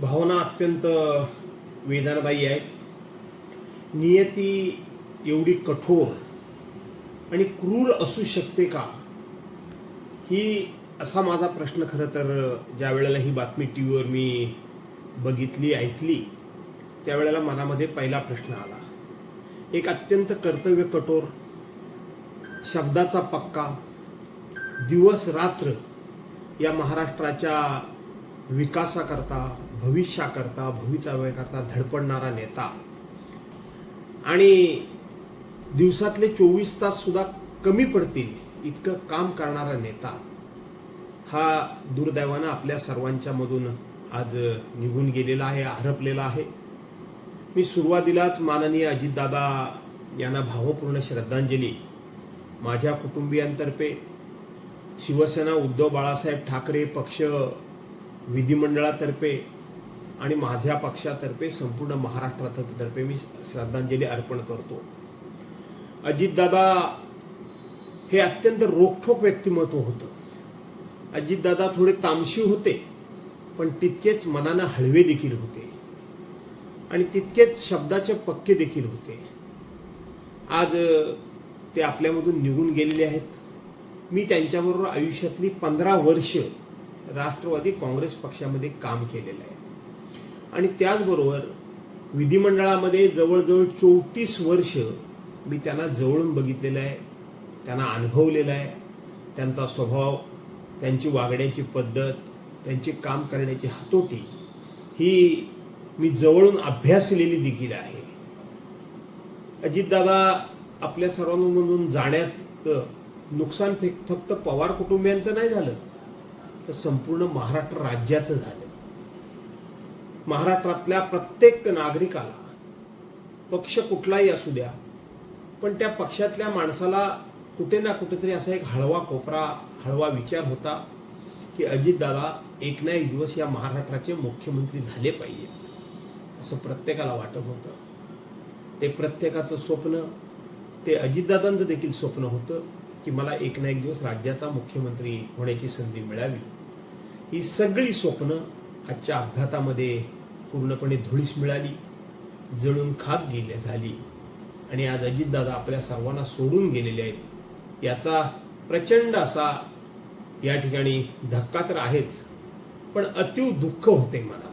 भावना अत्यंत वेदनादायी आहेत. नियती एवढी कठोर आणि क्रूर असू शकते का? ही असा माझा प्रश्न खरं तर ज्या वेळेला ही बातमी टी व्हीवर मी बघितली ऐकली त्यावेळेला मनामध्ये पहिला प्रश्न आला. एक अत्यंत कर्तव्य कठोर शब्दाचा पक्का दिवस रात्र या महाराष्ट्राच्या विकासाकरता भविष्याकरता भवितव्याकरता धडपडणारा नेता. आणि दिवसातले चोवीस तास सुद्धा कमी पडतील इतकं काम करणारा नेता हा दुर्दैवानं आपल्या सर्वांच्या मधून आज निघून गेलेला आहे हरपलेला आहे. मी सुरुवातीलाच माननीय अजितदादा यांना भावपूर्ण श्रद्धांजली. माझ्या कुटुंबियांतर्फे शिवसेना उद्धव बाळासाहेब ठाकरे पक्ष विधिमंडळातर्फे आणि माझ्या पक्षातर्फे संपूर्ण महाराष्ट्रातर्फे मी श्रद्धांजली अर्पण करतो. अजितदादा हे अत्यंत रोखठोक व्यक्तिमत्व होतं. अजितदादा थोडे तामशी होते पण तितकेच मनानं हळवे देखील होते. आणि तितकेच शब्दाचे पक्के देखील होते. आज ते आपल्यामधून निघून गेलेले आहेत. मी त्यांच्याबरोबर आयुष्यातली पंधरा वर्ष राष्ट्रवादी काँग्रेस पक्षामध्ये काम केलेलं आहे. आणि त्याचबरोबर विधिमंडळामध्ये जवळजवळ चौतीस वर्ष मी त्यांना जवळून बघितलेलं आहे त्यांना अनुभवलेलं आहे. त्यांचा स्वभाव त्यांची वागण्याची पद्धत त्यांची काम करण्याची हातोटी ही मी जवळून अभ्यासलेली देखील आहे. अजितदादा आपल्या सर्वांमधून जाण्यात नुकसान फे- फक्त पवार कुटुंबियांचं नाही झालं तर संपूर्ण महाराष्ट्र राज्याचं झालं. महाराष्ट्रातल्या प्रत्येक नागरिकाला पक्ष कुठलाही असू द्या पण त्या पक्षातल्या माणसाला कुठे ना कुठेतरी असा एक हळवा कोपरा हळवा विचार होता की अजितदादा एक ना एक दिवस या महाराष्ट्राचे मुख्यमंत्री झाले पाहिजेत असं प्रत्येकाला वाटत होतं. ते प्रत्येकाचं स्वप्न ते अजितदादांचं देखील स्वप्न होतं की मला एक ना एक दिवस राज्याचा मुख्यमंत्री होण्याची संधी मिळावी. ही सगळी स्वप्न आजच्या अपघातामध्ये पूर्णपणे धुळीस मिळाली जळून खाक गेल्या झाली. आणि आज अजितदादा आपल्या सर्वांना सोडून गेलेले आहेत. याचा प्रचंड असा या ठिकाणी धक्का तर आहेच पण अतीव दुःख होते मला.